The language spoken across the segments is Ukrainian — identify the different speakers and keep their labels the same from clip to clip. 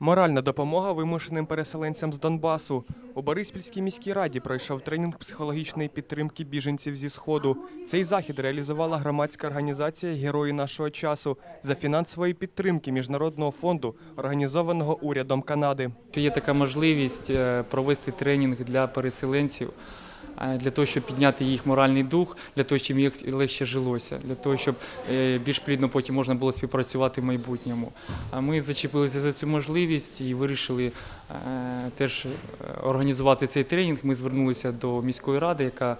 Speaker 1: Моральна допомога вимушеним переселенцям з Донбасу. У Бориспільській міській раді пройшов тренінг психологічної підтримки біженців зі Сходу. Цей захід реалізувала громадська організація Герої нашого часу за фінансової підтримки Міжнародного фонду, організованого урядом Канади.
Speaker 2: Є така можливість е, провести тренінг для переселенців. Для того, щоб підняти їх моральний дух, для того, щоб їх легше жилося, для того, щоб е, більш плідно потім можна було співпрацювати в майбутньому. А ми зачепилися за цю можливість і вирішили е, теж е, організувати цей тренінг. Ми звернулися до міської ради, яка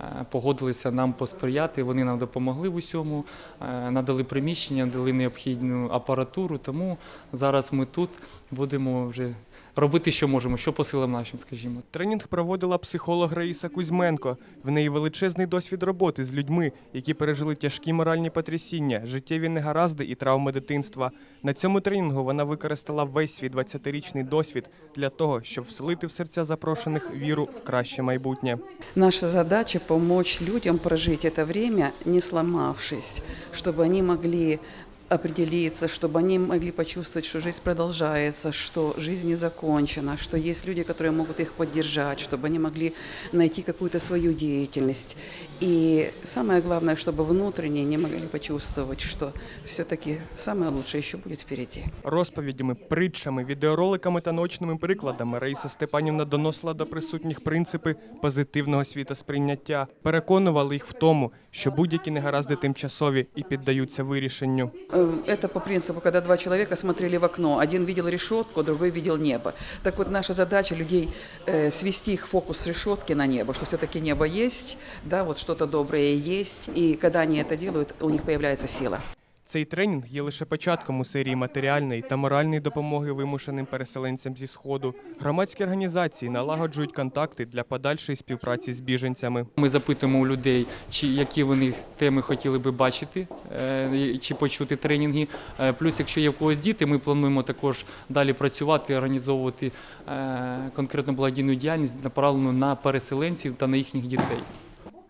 Speaker 2: е, погодилася нам посприяти. Вони нам допомогли в усьому, е, надали приміщення, дали необхідну апаратуру. Тому зараз ми тут будемо вже робити, що можемо, що по силам нашим, скажімо.
Speaker 1: Тренінг проводила психолог Раїса Кузьменко. В неї величезний досвід роботи з людьми, які пережили тяжкі моральні потрясіння, життєві негаразди і травми дитинства. На цьому тренінгу вона використала весь свій 20-річний досвід для того, щоб вселити в серця запрошених віру в краще майбутнє.
Speaker 3: Наша задача помочь людям прожить это время, не сломавшись, чтобы они могли определиться, чтобы они могли почувствовать, что жизнь продолжается, что жизнь не закончена, что есть люди, которые могут их поддержать, чтобы они могли найти какую-то свою деятельность. И самое главное, чтобы внутренне не могли почувствовать, что все-таки самое лучшее еще будет впереди.
Speaker 1: Розповідями, притчами, відеороликами та наочними прикладами Раїса Степанівна доносила до присутніх принципи позитивного світосприйняття, переконувала їх в тому, що будь-які негаразди тимчасові і піддаються вирішенню.
Speaker 3: Э, Это по принципу, когда два человека смотрели в окно. Один видел решетку, другой видел небо. Так вот, наша задача людей э, свести их фокус с решетки на небо, что все-таки небо есть, да, вот что-то доброе есть. И когда они это делают, у них появляется сила.
Speaker 1: Цей тренінг є лише початком у серії матеріальної та моральної допомоги вимушеним переселенцям зі сходу. Громадські організації налагоджують контакти для подальшої співпраці з біженцями.
Speaker 2: Ми запитуємо у людей, чи які вони теми хотіли би бачити, е, чи почути тренінги. Е, Плюс, якщо є в когось діти, ми плануємо також далі працювати, організовувати е, конкретну благодійну діяльність, направлену на переселенців та на їхніх дітей.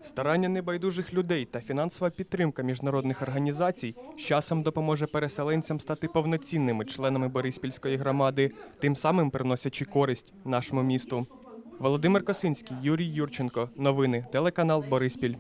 Speaker 1: Старання небайдужих людей та фінансова підтримка міжнародних організацій з часом допоможе переселенцям стати повноцінними членами Бориспільської громади, тим самим приносячи користь нашому місту. Володимир Косинський, Юрій Юрченко. Новини. Телеканал Бориспіль.